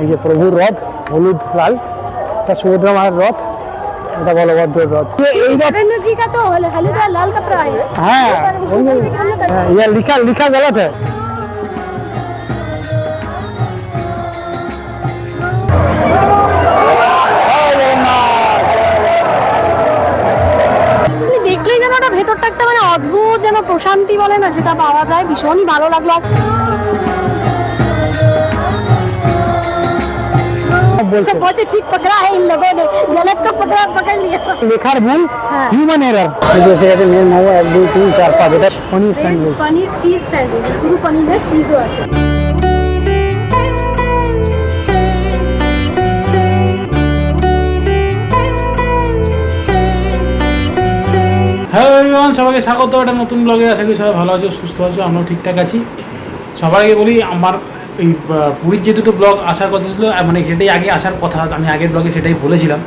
এই যে প্রভুর রথ হলুদ লাল। এটা সুভদ্রা মায়ের রথ এটা বলভদ্রের রথ। এই হ্যাঁ, হ্যাঁ লিখা লিখা ভেতরটা একটা মানে অদ্ভুত যেন প্রশান্তি বলে না সেটা পাওয়া যায়। ভীষণই ভালো লাগল। বলছে तो बच्चे ठीक पकड़ा है इन लोगों ने गलत को पकड़ा पकड़ लिया লেখার ভুল হ্যাঁ। হিউম্যান এরার এসে গেছে মেন মোমো এক দুই তিন চার পাঁচ এটা paneer sandwich paneer cheese sandwich শুধু পনিরের চিজও আছে হ্যালো এভরিওয়ান সবাইকে স্বাগত একটা নতুন ব্লগে আশা করি সবাই ভালো আছো সুস্থ আছো আমরাও ঠিকঠাক আছি সবাইকে বলি আমার এই পুরীর যে দুটো ব্লগ আসার কথা ছিল মানে সেটাই আগে আসার কথা আমি আগের ব্লগে সেটাই বলেছিলাম।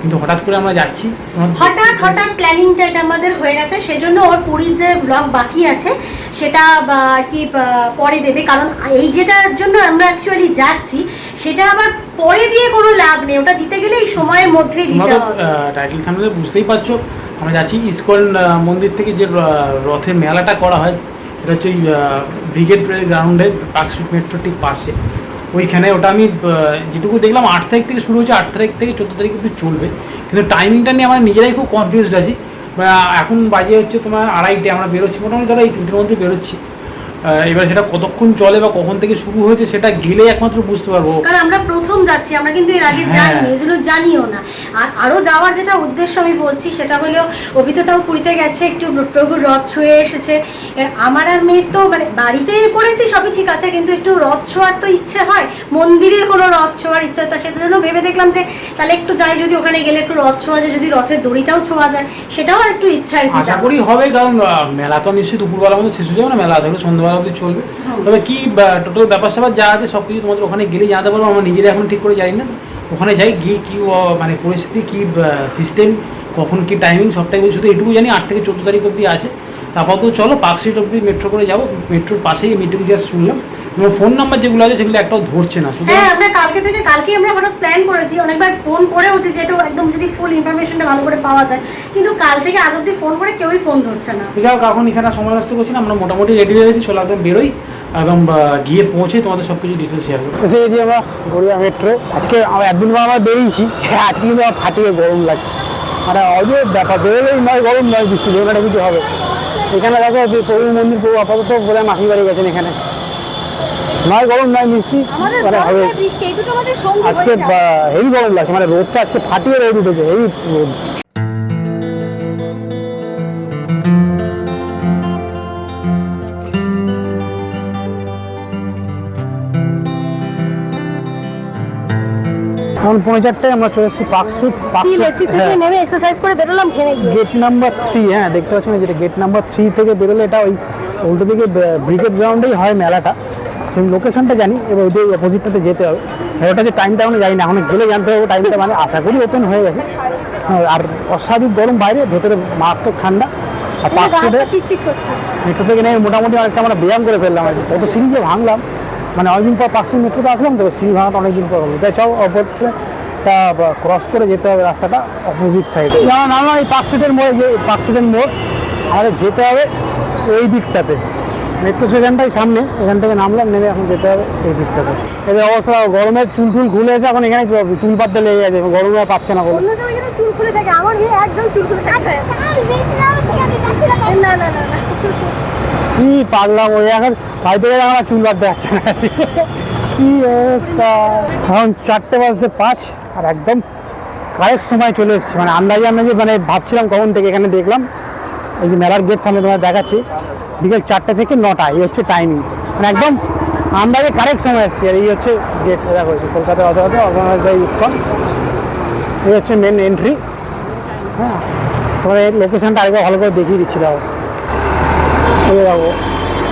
কিন্তু হঠাৎ করে আমরা যাচ্ছি হঠাৎ হঠাৎ প্ল্যানিংটা এটা আমাদের হয়ে গেছে। সেজন্য ওর পুরীর যে ব্লগ বাকি আছে সেটা আর কি পরে দেবে। কারণ এই যেটার জন্য আমরা অ্যাকচুয়ালি যাচ্ছি সেটা আবার পরে দিয়ে কোনো লাভ নেই। ওটা দিতে গেলে এই সময়ের মধ্যেই দিতে হবে। টাইটেল সামনে বুঝতেই পারছ আমরা যাচ্ছি ইস্কন মন্দির থেকে যে রথের মেলাটা করা হয় সেটা হচ্ছে ওই ব্রিগেড গ্রাউন্ডের পার্ক স্ট্রিট মেট্রো ঠিক পাশে। ওইখানে ওটা আমি যেটুকু দেখলাম, আট তারিখ থেকে শুরু হয়েছে, আট তারিখ থেকে চোদ্দ তারিখ অব্দি চলবে। কিন্তু টাইমিংটা নিয়ে আমরা নিজেরাই খুব কনফিউজড আছি। এখন বাজে হচ্ছে তোমার আড়াইটে, আমরা বেরোচ্ছি। মোটামুটি ধরো এই তিনটের মধ্যে বেরোচ্ছি। এবার সেটা কতক্ষণ চলে বা কখন থেকে শুরু হয়েছে সেটা গেলে একমাত্র বুঝতে পারব। কারণ আমরা প্রথম যাচ্ছি আমরা কিন্তু এর আগে হ্যাঁ। জানি এই জন্য জানিও না। আর আরও যাওয়ার যেটা উদ্দেশ্য আমি বলছি সেটা হলো অভিজ্ঞতাও পুরীতে গেছে একটু প্রভুর রথ ছুঁয়ে এসেছে। আমার আর মেয়ের তো মানে বাড়িতে করেছি সবই ঠিক আছে কিন্তু একটু রথ ছোঁয়ার তো ইচ্ছে হয় মন্দিরের কোনো রথ ছোঁয়ার ইচ্ছা তা সেটার জন্য ভেবে দেখলাম যে তাহলে একটু যাই যদি ওখানে গেলে একটু রথ ছোঁয়া যায় যদি রথের দড়িটাও ছোঁয়া যায় সেটাও একটু ইচ্ছা আশা করি হবে কারণ মেলা তো নিশ্চয়ই দুপুরবেলার মধ্যে শেষ হয়ে যাবে না মেলা থাকলে সন্ধ্যাবেলা অবধি চলবে। তবে কি টোটাল ব্যাপার স্যাপার যা আছে সব কিছু তোমাদের ওখানে গেলে জানাতে পারব আমরা নিজেরা এখন ঠিক করে জানি না। ওখানে যাই গিয়ে কি মানে পরিস্থিতি কি সিস্টেম কখন কি টাইমিং সবটাই বলছি। শুধু এটুকু জানি আট থেকে চোদ্দ তারিখ অবধি আছে। তারপর তো চলো পার্ক স্ট্রিট অবধি মেট্রো করে যাব। মেট্রোর পাশেই মিটিং জাস্ট শুনলাম। এবং ফোন নাম্বার যেগুলো আছে সেগুলো একটাও ধরছে না শুধু হ্যাঁ আমরা কালকে থেকে কালকে আমরা হঠাৎ প্ল্যান করেছি অনেকবার ফোন করেওছি যে একটু একদম যদি ফুল ইনফরমেশনটা ভালো করে পাওয়া যায় কিন্তু কাল থেকে আজ অব্দি ফোন করে কেউই ফোন ধরছে না। যাও এখন এখানে সময় নষ্ট করছি না আমরা মোটামুটি রেডি হয়ে গেছি চলো একদম বেরোই আহ, গিয়ে পৌঁছে তোমাদের সব কিছু ডিটেলস শেয়ার করব। এসে গেছি আমরা গড়িয়া মেট্রো আজকে আমরা একদিন পর আমরা বেরিয়েছি আজকে কিন্তু আমার ফাটিয়ে গরম লাগছে। মানে অজয় ব্যাপার বেরোলেই নয় গরম নয় বৃষ্টি বেরোটা কিছু হবে। এখানে দেখো যে প্রভু মন্দির প্রভু আপাতত বোধ হয় মাসি বাড়ি গেছেন এখানে। নয় গরম নয় মিষ্টি মানে হবে আজকে হেভি গরম লাগছে মানে রোদটা আজকে ফাটিয়ে রোদ উঠেছে হেভি রোদ। এখন পৌনে চারটায় আমরা চলে এসেছি পার্ক চিল নেমে এক্সারসাইজ করে বেরোলাম গেট নাম্বার থ্রি হ্যাঁ দেখতে পাচ্ছেন যেটা গেট নাম্বার থ্রি থেকে বেরোলে এটা ওই উল্টো দিকে ব্রিগেড গ্রাউন্ডেই হয় মেলাটা। সেই লোকেশনটা জানি এবার ওই অপোজিটটাতে যেতে হবে। আর ওটা যে টাইমটা আমরা জানি না এখন গেলে জানতে হবে টাইমটা মানে আশা করি ওপেন হয়ে গেছে। হ্যাঁ, আর অস্বাভাবিক গরম বাইরে ভেতরে মারাত্মক ঠান্ডা আর পার্ক করছে। মেট্রো থেকে নেমে মোটামুটি অনেকটা আমরা ব্যায়াম করে ফেললাম আর কি। কত সিঁড়ি যে ভাঙলাম মানে অনেকদিন পর পাঁচশো মেট্রোতে আসলাম তো সিঁড়ি ভাঙাটা অনেকদিন পর হলো। তাই চাও অপরটা ক্রস করে যেতে হবে রাস্তাটা অপোজিট সাইডে না না না এই পার্কস্ট্রিটের মোড়ে যে পার্কস্ট্রিটের মোড় আমাদের যেতে হবে ওই দিকটাতে। মেট্রো স্টেশনটাই সামনে এখান থেকে নামলাম নেমে এখন যেতে হবে এই দিকটাতে। এদের অবস্থা গরমের চুল টুল খুলে আছে এখন এখানে চুল পাততে লেগে গেছে গরমে আর পাচ্ছে না বলে। চুল খুলে থাকে আমার একদম চুল খুলে থাকে। না না না না কি পাগলাম ওই এখন বাড়িতে গেলে আমার চুল বাঁধতে যাচ্ছে না। কি অবস্থা? এখন চারটে বাজতে পাঁচ আর একদম কারেক্ট সময় চলে এসেছি। মানে আন্দাজে আন্দাজে মানে ভাবছিলাম কখন থেকে এখানে দেখলাম। এই যে মেলার গেট সামনে তোমার দেখাচ্ছি। বিকেল চারটে থেকে নটা, এই হচ্ছে টাইমিং মানে একদম আন্দাজে কারেক্ট সময় এসেছি আর এই হচ্ছে গেট দেখো যে কলকাতার অথবা অর্গানাইজ বাই ইস্কন এই হচ্ছে মেন এন্ট্রি হ্যাঁ তোমার এই লোকেশনটা আরেকবার ভালো করে দেখিয়ে দিচ্ছি দাও চলে যাব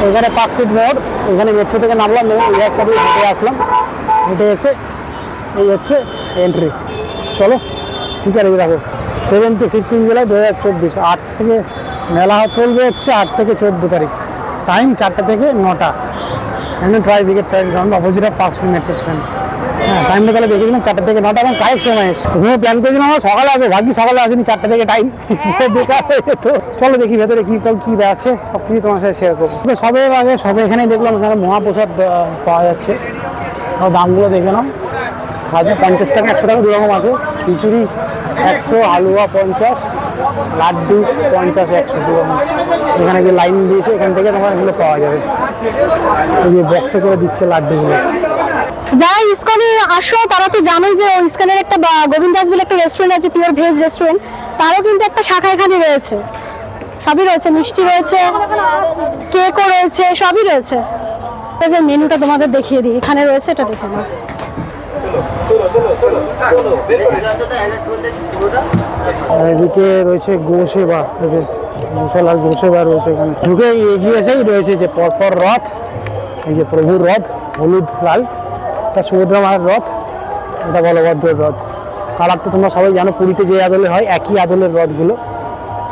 এখানে পার্কস্ট্রিট মোড় এখানে মেট্রো থেকে নামলাম রাস্তা দিয়ে হেঁটে আসলাম। হেঁটে এসে এই হচ্ছে এন্ট্রি চলো, ঠিক আছে দেখো। সেভেন টু ফিফটিন জুলাই দু হাজার চব্বিশ, আট থেকে মেলা চলবে হচ্ছে আট থেকে চোদ্দ তারিখ। টাইম চারটা থেকে নটা। এমনি ট্রাই Brigade try ground opposite of Park Street metro station হ্যাঁ টাইমটা তাহলে দেখে দিলাম চারটা থেকে নটা এবং কারেক্ট সময় এসছে। প্রথমে প্ল্যান করেছিলাম আমরা সকালে আসব ভাগ্যি সকালে আসেনি চারটা থেকে টাইম বেকার হয়ে যেত। চলো দেখি ভেতরে কি কী আছে সব কিছু তোমার সাথে শেয়ার করব। সবে আগে সবে এখানেই দেখলাম এখানে মহাপ্রসাদ পাওয়া যাচ্ছে। সব দামগুলো দেখে নাও। খাজা পঞ্চাশ টাকা একশো টাকা দুরকম আছে। খিচুড়ি একশো হালুয়া পঞ্চাশ। লাড্ডু পঞ্চাশ, একশো এখানে যে লাইন দিয়েছে, এখান থেকে তোমার এগুলো পাওয়া যাবে। এই বক্সে করে দিচ্ছে লাড্ডুগুলো। যারা ইসকনে আসো, তারা তো জানোই যে ইসকনের একটা বা- গোবিন্দ দাস বলে একটা রেস্টুরেন্ট আছে পিওর ভেজ রেস্টুরেন্ট তারও কিন্তু একটা শাখা এখানে রয়েছে। সবই রয়েছে, মিষ্টি রয়েছে কেকও রয়েছে, সবই রয়েছে। মেনুটা তোমাদের দেখিয়ে দিই। এখানে রয়েছে, এটা দেখে নাও। এদিকে রয়েছে গোসেবা মশলার গোসেবা রয়েছে এখানে। ঢুকে এগিয়ে এসেই রয়েছে যে পরপর রথ, এই যে প্রভুর রথ, হলুদ, লাল। এটা সুভদ্রা মায়ের রথ, এটা বলভদ্রের রথ। কালার তো তোমরা সবাই জানো, পুরীতে যে আদলে হয়, একই আদলের রথগুলো।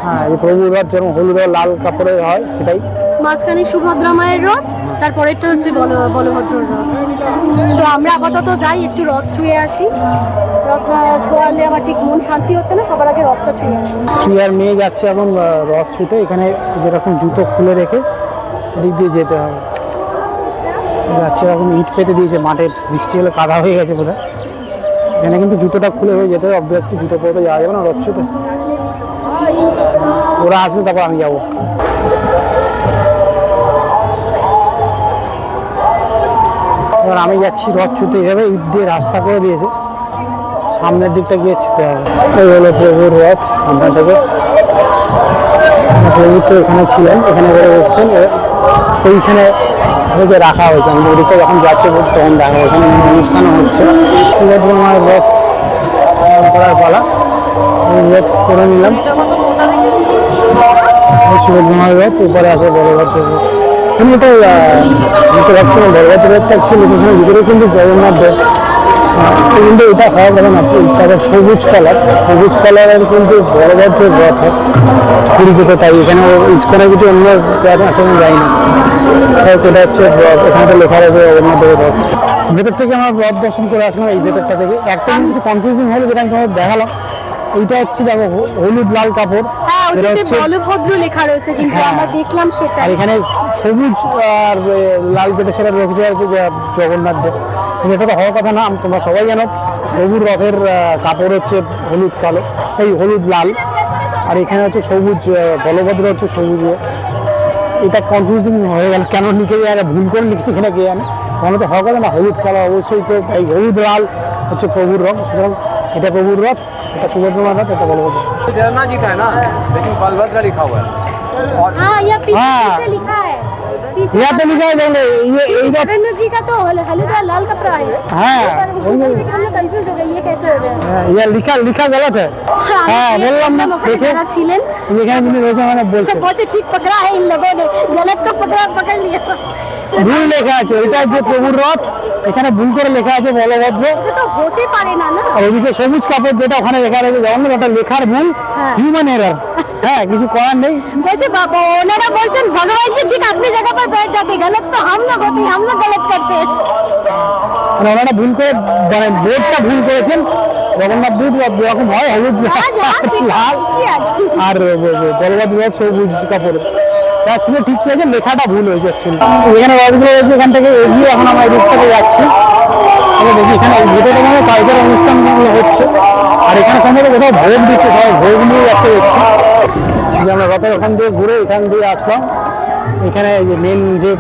হ্যাঁ এই প্রভুর রথ যেরকম হলুদ লাল কাপড়ের হয়, সেটাই। মাঝখানে সুভদ্রা মায়ের রথ তারপরেরটা হচ্ছে বল বলভদ্রর রথ। তো আমরা আপাতত যাই, একটু রথ ছুঁয়ে আসি। রথ ছোঁয়ালে আমার ঠিক মন শান্তি হচ্ছে না, সবার আগে রথটা ছুঁয়ে শ্রীয়ার মেয়ে যাচ্ছে এখন রথ ছুঁতে এখানে যেরকম জুতো খুলে রেখে এদিক দিয়ে যেতে হবে যাচ্ছে এরকম ইট পেতে দিয়েছে, মাঠে বৃষ্টি হলে কাদা হয়ে গেছে বোধহয়। এখানে কিন্তু জুতোটা খুলে হয়ে যেতে হবে অবভিয়াসলি জুতো পরে তো যাওয়া যাবে না রথ ছুঁতে। ওরা আসলে তারপর আমি যাব। এবার আমি যাচ্ছি রথ ছুটে এইভাবে ইট দিয়ে রাস্তা করে দিয়েছে। সামনের দিকটা গিয়ে ছুটে হবে। হলো প্রভুর রথ, সামনে থেকে। প্রভু তো এখানে ছিলেন, এখানে করে এসছেন। এইখানে থেকে রাখা হয়েছে। আমি ওদিকটা যখন যাচ্ছে তখন দেখা হয়েছে। অনুষ্ঠানও হচ্ছে। সুভদ্রা মায়ের রথ করার পালা। রথ করে নিলাম। এই সুভদ্রা রথ, উপরে আছে বলভদ্রের রথ। কিন্তু এটা রথটা অ্যাকচুয়ালি লোকেশনের ভিতরে কিন্তু জগন্নাথ কিন্তু এটা হয় তারপর সবুজ কালার, সবুজ কালারের কিন্তু বলভদ্রের রথ হয়। পুরীতে তাই এখানে ইস্কনের কিছু অন্য জায়গা যাই না। এটা হচ্ছে রথ এখানটা লেখা রয়েছে রথ। ভেতর থেকে আমরা রথ দর্শন করে আসলাম, এই ভেতরটা থেকে। একটা জিনিস একটু কনফিউজিং হলো, যেটা আমি দেখালাম, এইটা হচ্ছে দেখো হলুদ লাল কাপড়। হ্যাঁ যেটা ওটাতে হচ্ছে বলভদ্র লেখা রয়েছে কিন্তু। আমরা দেখলাম সেটা আর এখানে সবুজ আর লাল যেটা সেটা হচ্ছে যে জগন্নাথ দেব যেটা তো হওয়ার কথা না তোমরা সবাই জানো প্রভুর রথের কাপড় হচ্ছে হলুদ কালো এই হলুদ লাল আর এখানে হচ্ছে সবুজ বলভদ্র হচ্ছে সবুজ। এটা কনফিউজিং হয়ে গেল কেন লিখে যায় ভুল করে লিখতে কিনা কে জানে মনে তো হওয়ার কথা না হলুদ কালো অবশ্যই তো এই হলুদ লাল হচ্ছে প্রভুর রথ সুতরাং এটা প্রভুর রথ এটা সুভদ্রমার রথ এটা বলভদ্র जगन्नाथ जी का है ना लेकिन बलभद्र लिखा हुआ है हाँ ये पीछे हाँ। पीछे लिखा है पीछे ইয়া তো লিখা আছে দেখলে, ये এই রথ जगन्नाथ जी का तो हल- हल्का लाल कपड़ा है হ্যাঁ ওই যে- हम लोग कंफ्यूज हो गए ये कैसे हो गया হ্যাঁ, ইয়া লিখা লিখা গলত है हाँ বললাম না ওখানে দেখে যারা ছিলেন এখানে যিনি রয়েছে মানে বলছে বলছে ঠিক পকড়া है इन लोगों ने गलत को पकड़ा पकड़ लिया ভুল লেখা আছে এটা যে প্রভুর রথ এখানে ভুল করে লেখা আছে বলভদ্র এটা তো হতে পারে না না আর ওদিকে সবুজ কাপড় যেটা ওখানে লেখা রয়েছে জগন্নাথ ওটা লেখার ভুল হ্যাঁ। হিউম্যান এরার হ্যাঁ কিছু করার নেই বলছে বাবা ওনারা বলছেন भगवान जी ठीक अपनी जगह पर बैठ जाते गलत तो हम लोग होते हैं, हम लोग गलत करते हैं মানে ওনারা ভুল করে মানে বোর্ডটা ভুল করেছেন জগন্নাথ দুধ যেরকম হয় হলুদ লাল। আর বলবাদ বিভাগ সবুজ কাপড়। তা ছিল ঠিক আছে লেখাটা ভুল হয়েছে অ্যাকচুয়ালি এখানে বাসগুলো রয়েছে এখান থেকে এগিয়ে এখন আমরা এদিক থেকে যাচ্ছি। আচ্ছা, দেখি এখানে ভিতরে মানে কালচার অনুষ্ঠানগুলো হচ্ছে? আর এখানে সম্ভবত কোথাও ভোগ দিচ্ছে সবাই ভোগ নিয়ে যাচ্ছে দেখছি। যে আমরা রথের ওখান দিয়ে ঘুরে এখান দিয়ে আসলাম। এখানে যে মেন যে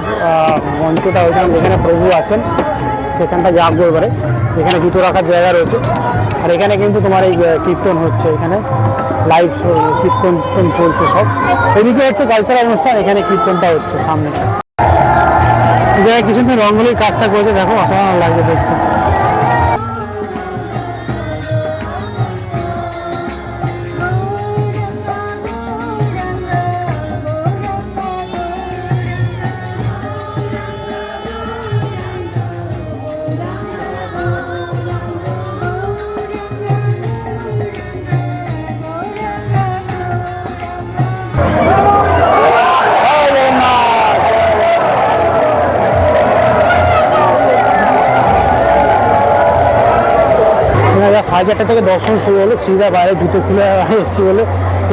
মঞ্চটা ওইখানে যেখানে প্রভু আছেন। সেখানটা যাগ এবারে এখানে জুতো রাখার জায়গা রয়েছে। আর এখানে কিন্তু তোমার এই কীর্তন হচ্ছে, এখানে লাইভ কীর্তন কীর্তন চলছে সব। এদিকে হচ্ছে কালচারাল অনুষ্ঠান, এখানে কীর্তনটা হচ্ছে সামনে। জায়গায় কিছু রঙ্গলির কাজটা করেছে, দেখো, অসাধারণ লাগবে দেখতে। চারটে থেকে দর্শন শুরু হলো, সিধা বাইরে জুতো খুলে এসছি বলে।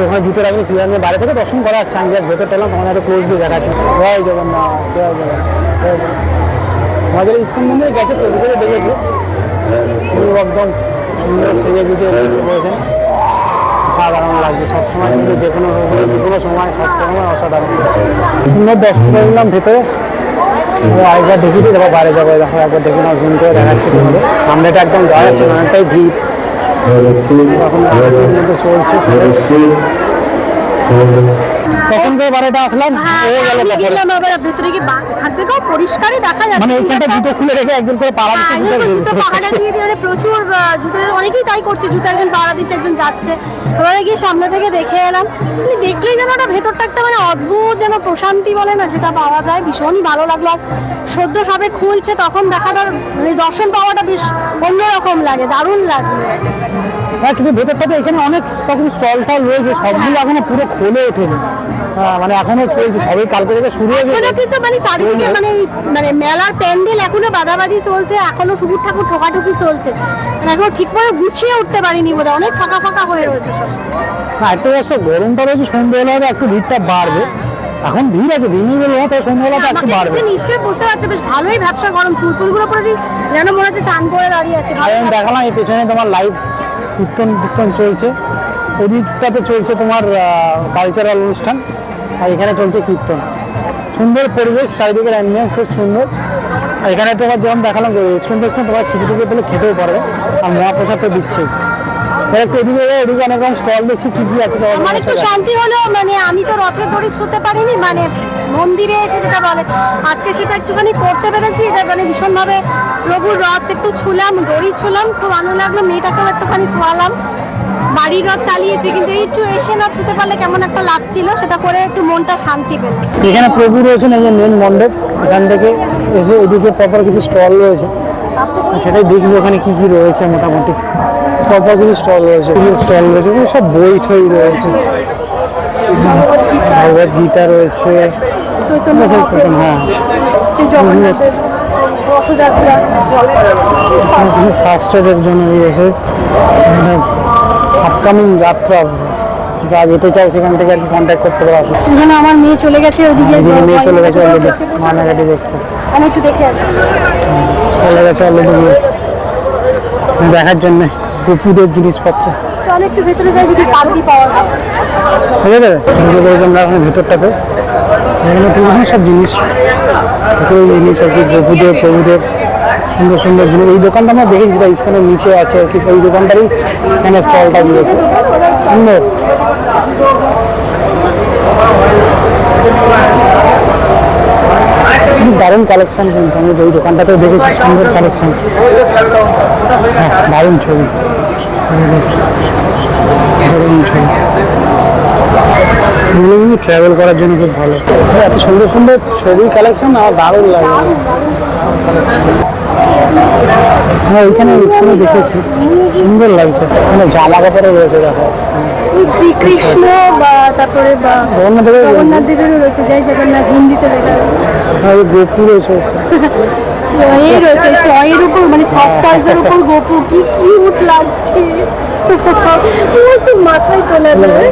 ওখানে জুতো রাখলে সিধা নিয়ে বাইরে থেকে দর্শন করা যাচ্ছে আমি জাস্ট ভেতর পেলাম তোমাদের একটা ক্লোজ দিয়ে দেখাচ্ছি। জয় জগন্নাথ জয় জগন্নাথ। আমাদের ইস্কন মন্দিরে গেছে তো, ভিতরে দেখেছে? একদম সুন্দর সেজে গুজে রয়েছে করেছেন অসাধারণ লাগছে, সবসময় কিন্তু যে কোনো যে কোনো সময় সব সময় অসাধারণ। সুন্দর দর্শন করে নিলাম ভেতরে। আরেকবার দেখি তারপর বাইরে যাব দেখো একবার দেখে নাও জুম করে দেখাচ্ছি তোমাদের। সামনেটা একদম দেওয়া যাচ্ছে অনেকটাই ভিড়। এখন চলছে তখন করে বারেটা আসলাম হ্যাঁ, হয়ে গেল আমি তারপরে। গেলাম আবার ভিতরে গিয়ে এখান থেকেও পরিষ্কারই দেখা যাচ্ছে। মানে ওইখানটা জুতো খুলে রেখে একজন করে পাড়া হ্যাঁ, দিচ্ছে জুতো জুতো পাহাড়া দিয়ে দিয়ে প্রচুর জুতো অনেকেই তাই করছে জুতো একজন পাহাড়া দিচ্ছে একজন যাচ্ছে। এবারে গিয়ে সামনে থেকে দেখে এলাম। দেখলেই যেন ওটা ভেতরটা একটা মানে অদ্ভুত যেন প্রশান্তি বলে না সেটা পাওয়া যায়। ভীষণই ভালো লাগল। আর সদ্য সবে খুলছে তখন দেখাটার মানে দর্শন পাওয়াটা বেশ অন্যরকম লাগে দারুণ লাগল হ্যাঁ কিন্তু ভেতরটাতে এখানে অনেক রকম স্টল টল রয়েছে সবগুলো এখনও পুরো খোলে ওঠেনি। হ্যাঁ, মানে এখনও সবই কালকে থেকে শুরু হয়ে এখনও কিন্তু মানে চারিদিকে মানে মানে মেলার প্যান্ডেল এখনও বাদাবাদি চলছে এখনও ঠাকুর ঠাকুর ঠোকাঠুকি চলছে। মানে এখনও ঠিক করে গুছিয়ে উঠতে পারিনি বোধহয় অনেক ফাঁকা ফাঁকা হয়ে রয়েছে সব। না একটা গরমটা রয়েছে সন্ধ্যেবেলা হলে একটু ভিড়টা বাড়বে। এখন ভিড় আছে দিনই বেলা তবে সন্ধ্যেবেলা একটু বাড়বে। নিশ্চয়ই বুঝতে পারছ বেশ ভালোই ব্যবসা গরম। চুলটুলগুলো পরে যেন মনে হচ্ছে চান করে দাঁড়িয়ে আছে দেখালাম এই পেছনে তোমার লাইভ কীর্তন কীর্তন চলছে। ওদিকটাতে চলছে তোমার কালচারাল অনুষ্ঠান আর এখানে চলছে কীর্তন। সুন্দর পরিবেশ চারিদিকের অ্যাম্বিয়েন্স খুব সুন্দর। আর এখানে তোমার যেমন দেখালাম রেস্টুরেন্ট রেস্টুরেন্ট তোমার খেতে টেতে পেলে খেতেও পারবে আর মহাপ্রসাদ তো দিচ্ছে এবার একটু এদিকে যাই, এদিকে অনেক রকম স্টল দেখছি কি কি আছে তোমার আমার একটু শান্তি হলো মানে আমি তো রথের দড়ি ছুঁতে পারিনি মানে মন্দিরে এসে যেটা বলে আজকে সেটা একটুখানি করতে পেরেছি এটা মানে ভীষণভাবে প্রভুর রথ একটু ছুলাম দড়ি ছুলাম খুব আনন্দ লাগল মেয়েটাকেও একটুখানি ছোঁয়ালাম। বাড়ির রথ চালিয়েছি কিন্তু এই একটু এসে না ছুতে পারলে কেমন একটা লাগছিল সেটা করে একটু মনটা শান্তি পেল এখানে প্রভু রয়েছেন এই যে মেন মণ্ডপ এখান থেকে এসে এদিকে পরপর কিছু স্টল রয়েছে। সেটাই দেখব ওখানে কি কি রয়েছে মোটামুটি। পরপর কিছু স্টল রয়েছে স্টল রয়েছে সব বই ঠই রয়েছে। ভগবত গীতা রয়েছে। হ্যাঁ। ফার্স্ট এডের জন্য রয়েছে। আপকামিং যাত্রা যা যেতে চাও সেখান থেকে আর কি কন্ট্যাক্ট করতে পারো। এখানে আমার মেয়ে চলে গেছে ওদিকে নিয়ে চলে গেছে অলরেডি মানাঘাটি দেখতে আমি একটু দেখে আসি। চলে গেছে অলরেডি দেখার জন্য গোপুদের জিনিসপত্র। চল একটু ভেতরে যাই যদি পাগড়ি পাওয়া যায়। ঠিক আছে ঢুকে পড়েছি আমরা এখন ভেতরটাতে এখানে বিভিন্ন সব জিনিস। জিনিস আর কি গোপুদের প্রভুদের। সুন্দর সুন্দর জিনিস। এই দোকানটা আমরা দেখেছি যেটা স্কুলের নিচে আছে কি ওই দোকানটারই এখানে স্টলটা দিয়েছে। সুন্দর। দারুণ কালেকশন কিন্তু আমি ওই দোকানটাতেও দেখেছি, সুন্দর কালেকশন হ্যাঁ দারুণ ছবি। ছবি। ট্রাভেল করার জন্য খুব ভালো। এত সুন্দর সুন্দর ছবি কালেকশন আমার দারুণ লাগে। হ্যাঁ ওইখানে স্কুলে দেখেছি। সুন্দর লাগছে। মানে জামা কাপড়ও রয়েছে দেখো। শ্রীকৃষ্ণ বা তারপরে জগন্নাথ দেবের দেবেরও রয়েছে। জয় জগন্নাথ হিন্দিতে লেখা হ্যাঁ, গোপু রয়েছে। এই রয়েছে টয়ের উপর মানে সফট টয়ের উপর গোপু। কি কিউট লাগছে। তো মাথায় তোলা যায়।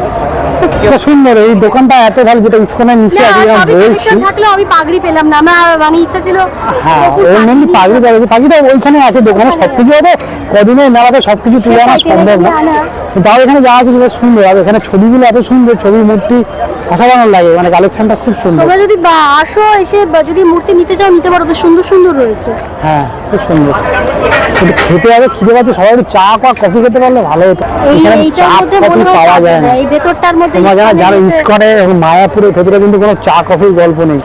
সুন্দর এই দোকানটা এত ভালো যেটা ইস্কনের নিচে না আমি পাগড়ি পেলাম না। আমার মানে ইচ্ছা ছিল হ্যাঁ মেনলি পাগড়ি পাগড়ি পাগড়িটা ওইখানে আছে দোকানে সব কিছু আছে। কদিনে মেলাতে সব কিছু তুলে আনা সম্ভব না। তাও এখানে যাওয়া আছে সুন্দর। আর এখানে ছবিগুলো এত সুন্দর ছবি মূর্তি। অসাধারণ লাগে মানে কালেকশনটা খুব সুন্দর। তোমরা যদি বা আসো এসে বা যদি মূর্তি নিতে চাও নিতে পারো বেশ সুন্দর সুন্দর রয়েছে। হ্যাঁ খুব সুন্দর। কিন্তু খেতে হবে খিদে পাচ্ছে সবাই একটু চা বা কফি খেতে পারলে ভালো হতো। এখানে চা কফি পাওয়া যায় না। এই ভেতরটার মধ্যে তোমরা যারা যারা ইস্কনে এবং মায়াপুরের ভেতরে কিন্তু কোনো চা কফির গল্প নেই।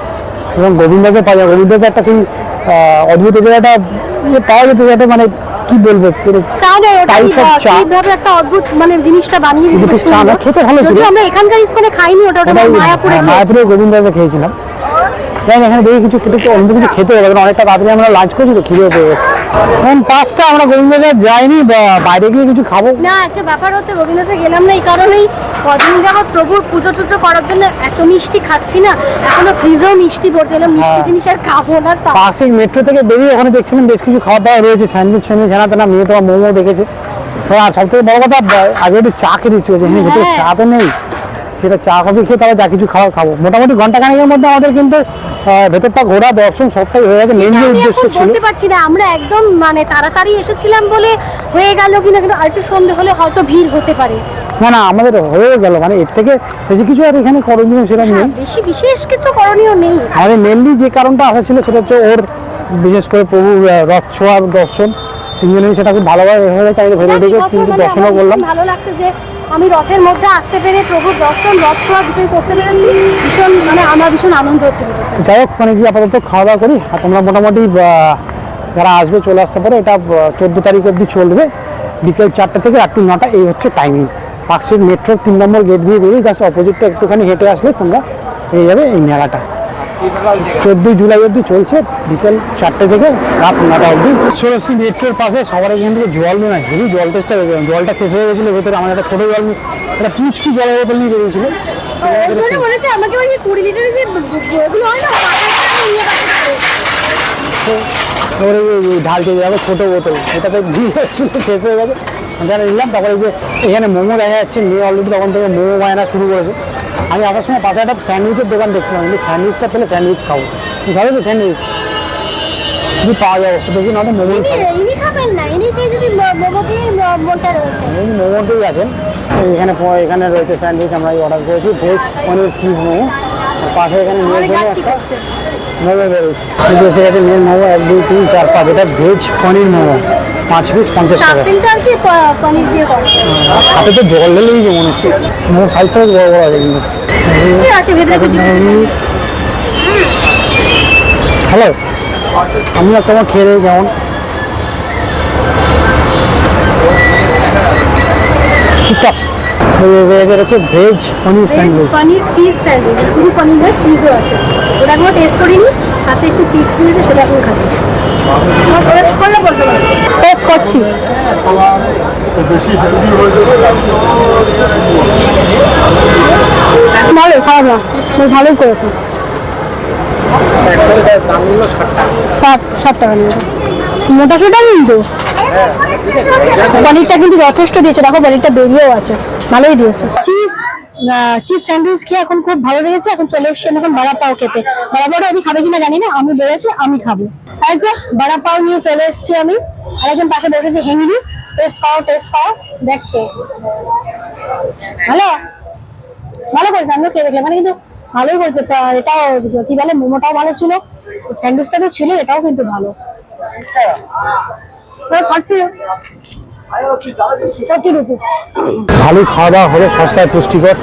এবং গোবিন্দাসে পাওয়া যায় গোবিন্দাসে একটা সেই অদ্ভুত একটা ইয়ে পাওয়া যেত যেটা মানে কি বলব একটা অদ্ভুত মানে জিনিসটা বানিয়ে কিন্তু দিয়েছে চা খেতে ভালো ছিল। আমরা এখানকার স্কুলে খাইনি ওটা ওটা মায়াপুরে হ্যাঁ, মায়াপুরে খেয়েছিলাম। এখানে দেখি কিছু অন্য কিছু খেতে হবে কারণ অনেকটা তাড়াতাড়ি আমরা লাঞ্চ করছি তো পেয়ে গেছে। এখন পাঁচটা আমরা যাইনি বাইরে গিয়ে কিছু খাব? না একটা ব্যাপার হচ্ছে গেলাম না এই কারণেই কদিন প্রভুর পুজো টুজো করার জন্য এত মিষ্টি খাচ্ছি না এখনও ফ্রিজেও মিষ্টি ভরতে এলাম মিষ্টি হ্যাঁ। জিনিস আর খাব না পাশে মেট্রো থেকে বেরিয়ে ওখানে দেখছিলাম বেশ কিছু খাওয়া দাওয়া রয়েছে স্যান্ডউইচ ফ্যান্ডউইচ জানাতে না মেয়ে তোমার মোমো দেখেছে। আর সব থেকে বড় কথা আগে একটু চা খেতে ইচ্ছে হ্যাঁ। চা তো নেই। সেটা চা কফি খেয়ে তারা যা কিছু খাবার খাব। মোটামুটি ঘণ্টা খানেকের মধ্যে আমাদের কিন্তু ভেতরটা ঘোরা দর্শন সবটাই হয়ে গেছে। মেন যে উদ্দেশ্য ছিল। বলতে পারছি না আমরা একদম মানে তাড়াতাড়ি এসেছিলাম বলে হয়ে গেল কিনা কিন্তু আরেকটু সন্ধে হলে হয়তো ভিড় হতে পারে। না না আমাদের হয়ে গেল। মানে এর থেকে বেশি কিছু আর এখানে করণীয় সেরকম নেই। হ্যাঁ, বেশি বিশেষ কিছু করণীয় নেই। আমাদের মেনলি যে কারণটা আসা ছিল সেটা হচ্ছে ওর বিশেষ করে প্রভু রথ ছোঁয়ার দর্শন। তিনজনেই সেটা খুব ভালোভাবে হয়ে গেছে। আমি ভেতরে ঢুকে কিন্তু মানে দর্শনও করলাম ভালো লাগছে যে আমি রথের মধ্যে আসতে পেরে প্রভুর দর্শন, রথ ছোঁয়া দুটোই করতে পেরেছি। ভীষণ মানে আমার ভীষণ আনন্দ হচ্ছে যাই হোক মানে কি আপাতত খাওয়া দাওয়া করি? আর তোমরা মোটামুটি যারা আসবে, চলে আসতে পারে। এটা চোদ্দ তারিখ অবধি চলবে। বিকেল চারটে থেকে রাত্রি নটা, এই হচ্ছে টাইমিং পার্কশিট মেট্রোর তিন নম্বর গেট দিয়ে বেরিয়ে জাস্ট অপোজিটটা একটুখানি হেঁটে আসলে তোমরা পেয়ে যাবে এই মেলাটা। চোদ্দোই জুলাই অবধি চলছে। বিকেল চারটে থেকে রাত নটা অবধি। ষোলশি মেট্রোর পাশে সবার এখান থেকে জল নিয়ে আসবে জল টেস্টটা জলটা শেষ হয়ে গেছিল ভেতরে আমার একটা ছোটো জল একটা পুচকি জলের বোতল নিয়ে বেরিয়েছিল। তারপরে ঢালতে যাবে ছোটো বোতল। এটাতে দিয়ে এসেছিল শেষ হয়ে গেছে। যারা নিলাম তারপরে যে এখানে মোমো দেখা যাচ্ছে মেয়ে অলরেডি তখন থেকে মোমো বায়না শুরু করেছে। আমি আসার সময় পাশে একটা স্যান্ডউইচের দোকান দেখছিলাম। কিন্তু স্যান্ডউইচটা পেলে স্যান্ডউইচ খাব খাবে তো স্যান্ডউইচ যদি পাওয়া যাবে সেটা কি না মোমোই খাব। ইনি- খাবেন না। ইনি সেই যদি রয়েছে। এই আছেন। এখানে এখানে রয়েছে স্যান্ডউইচ আমরা অর্ডার করেছি। Veg paneer cheese momo. পাশে এখানে মেয়ের জন্য একটা মোমো বেরোচ্ছে। এসে গেছে মেয়ের মোমো এক দুই তিন চার পাঁচ এটা ভেজ পনির মোমো। পাঁচ পিস পঞ্চাশ টাকা। সাথে তো জল ঢেলেই মনে হচ্ছে। মোমো সাইজটা বড় বড় আছে কিন্তু। আছে? ভেতরে কিছু হ্যালো আমি আমার খেয়ে কেমন? এটা veg paneer sandwich. Paneer cheese sandwich. শুধু পনির নয় চিজও আছে। ওটা এখনও টেস্ট করিনি সাথে একটু চিজ দিয়েছে সেটা এখন খাচ্ছি। টেস্ট করলে বলতে পারব টেস্ট করছি। ভালো খারাপ না। ভালোই কিন্তু। পনিরটা কিন্তু যথেষ্ট দিয়েছে। দেখো, পনিরটা বেরিয়েও আছে। ভালোই দিয়েছে। চিজ চিজ স্যান্ডউইচ খেয়ে এখন খুব ভালো লেগেছে। এখন চলে এসেছি এখন বড়া পাও খেতে। বড়া পাওটা আমি খাবে কিনা জানি না। আমি বেরোচ্ছি আমি খাব। আর যে বড়া পাও নিয়ে চলে এসেছি আমি আরেকজন পাশে বসেছি হেঙ্গি। টেস্ট পাও টেস্ট পাও দেখ। খেয়ে ভালো ভালো করেছে আমিও খেয়ে দেখলাম মানে কিন্তু ভালোই করেছে। এটাও কি বলে মোমোটাও ভালো ছিল। স্যান্ডউইচটা তো ছিল এটাও কিন্তু ভালো। রুপিস ভালোই খাওয়া দাওয়া হলে সস্তায় পুষ্টিকর।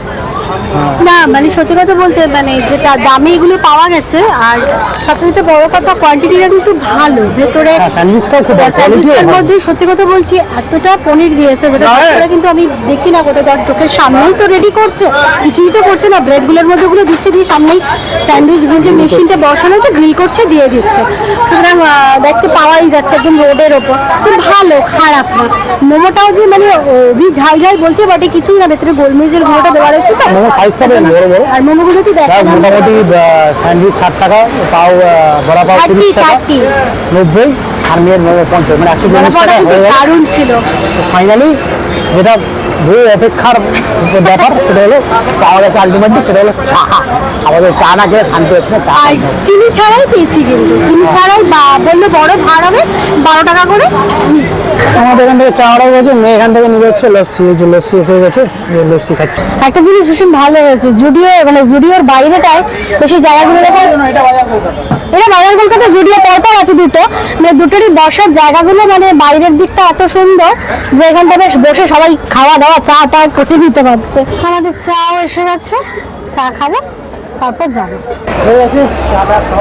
না মানে সত্যি কথা বলতে মানে যেটা দামে এগুলো পাওয়া গেছে আর সবচেয়ে বড় কথা কোয়ান্টিটিটা কিন্তু ভালো। ভেতরে হ্যাঁ ভালো। মধ্যে সত্যি কথা বলছি এতটা পনির দিয়েছে যেটা কিন্তু আমি দেখি না কোথাও তার চোখের সামনেই তো রেডি করছে কিছুই তো করছে না। ব্রেডগুলোর মধ্যে গুলো দিচ্ছে দিয়ে সামনেই স্যান্ডউইচ যে মেশিনটা বসানো হচ্ছে গ্রিল করছে দিয়ে দিচ্ছে। সুতরাং দেখতে পাওয়াই যাচ্ছে একদম রোডের ওপর। খুব ভালো খারাপ না। মোমোটাও যে মানে ওই ঝাল ঝাল বলছে বাট কিছুই না ভেতরে গোলমরিচের গুঁড়োটা দেওয়া রয়েছে তো মোমো সাইজটা বেশ বড় বড়। দেখলাম মোটামুটি স্যান্ডউইচ ষাট টাকা পাও বড়া পাও তিরিশ টাকা নব্বই আর মেয়ের মোমো পঞ্চাশ মানে একশো চল্লিশ টাকা হয়ে গেল। ছিল। ফাইনালি যেটা বহু অপেক্ষার ব্যাপার সেটা হলো পাওয়া গেছে আলটিমেটলি সেটা হলো চা। আমাদের চা না খেয়ে শান্তি হচ্ছে না চা চিনি ছাড়াই পেয়েছি কিন্তু। চিনি ছাড়াই বা- বলল বড় ভাড় হবে বারো টাকা করে। আমাদের এখান থেকে চা অর্ডার করেছে মেয়ে এখান থেকে নিয়ে যাচ্ছে লস্যি যে লস্যি এসে গেছে লস্যি খাচ্ছে। একটা জিনিস ভীষণ ভালো হয়েছে জুডিও মানে জুডিওর বাইরেটায় বেশি জায়গাগুলো দেখো এটা বাজার কলকাতা। জুডিও পরপর আছে দুটো মানে দুটোরই বসার জায়গাগুলো মানে বাইরের দিকটা এত সুন্দর যে এখানটা বেশ বসে সবাই খাওয়া দাওয়া চা টা করতে দিতে পারছে। আমাদের চাও এসে গেছে, চা খাব, তারপর যাব।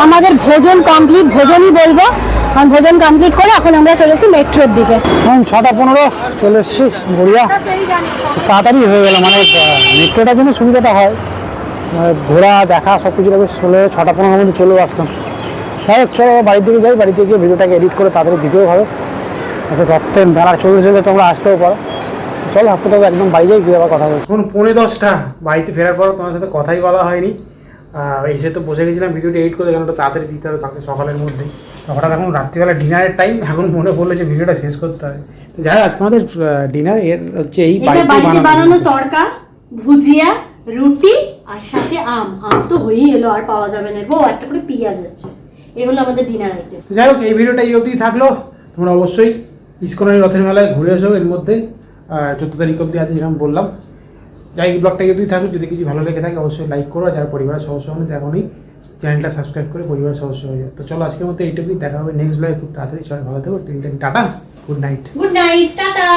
আমাদের ভোজন কমপ্লিট ভোজনই বলব। কারণ ভোজন কমপ্লিট করে এখন আমরা চলেছি মেট্রোর দিকে। এখন ছটা পনেরো, চলে এসছি গড়িয়া। তাড়াতাড়ি হয়ে গেল মানে মেট্রোটা কিন্তু সুবিধাটা হয়। মানে ঘোরা, দেখা সব কিছু চলে, ছটা পনেরোর মধ্যে চলেও আসলাম। যাই হোক, চলো বাড়ির দিকে যাই, বাড়িতে গিয়ে ভিডিওটাকে এডিট করে তাড়াতাড়ি দিতেও হবে। যাতে রক্তের মেলা চলে চলে তোমরা আসতেও পারো। চলো আপনাদের একদম বাড়ি যাই গিয়ে আবার কথা বলছি। এখন পৌনে দশটা বাড়িতে ফেরার পর তোমার সাথে কথাই বলা হয়নি। এসে তো বসে গেছিলাম ভিডিওটা এডিট করে কেন ওটা তাড়াতাড়ি দিতে হবে কালকে সকালের মধ্যে। হঠাৎ এখন রাত্রিবেলা ডিনারের টাইম এখন মনে পড়ল যে ভিডিওটা শেষ করতে হবে। যাই হোক, আজকে আমাদের ডিনার এর হচ্ছে এই বাড়িতে বানানো তড়কা ভুজিয়া রুটি আর সাথে আম। আম তো হয়েই এলো আর পাওয়া যাবে না। ও একটা করে পেঁয়াজ আছে এই হলো আমাদের ডিনার আইটেম যাই হোক এই ভিডিওটা এই অবধি থাকল। তোমরা অবশ্যই ইস্কনের রথের মেলায় ঘুরে এসো এর মধ্যে। চোদ্দ তারিখ অবধি আছে যেরকম বললাম। যাই ব্লগটা যদি থাকুক, যদি কিছু ভালো লেগে থাকে, অবশ্যই লাইক করো। যারা পরিবারের সদস্য হন এখনই চ্যানেলটা সাবস্ক্রাইব করে পরিবারের সদস্য হয়ে যায় তো চলো, আজকের মতো এইটুকুই। দেখা হবে নেক্সট ব্লগে খুব তাড়াতাড়ি। সবাই ভালো থাকো। Till tata. Good night good night tata.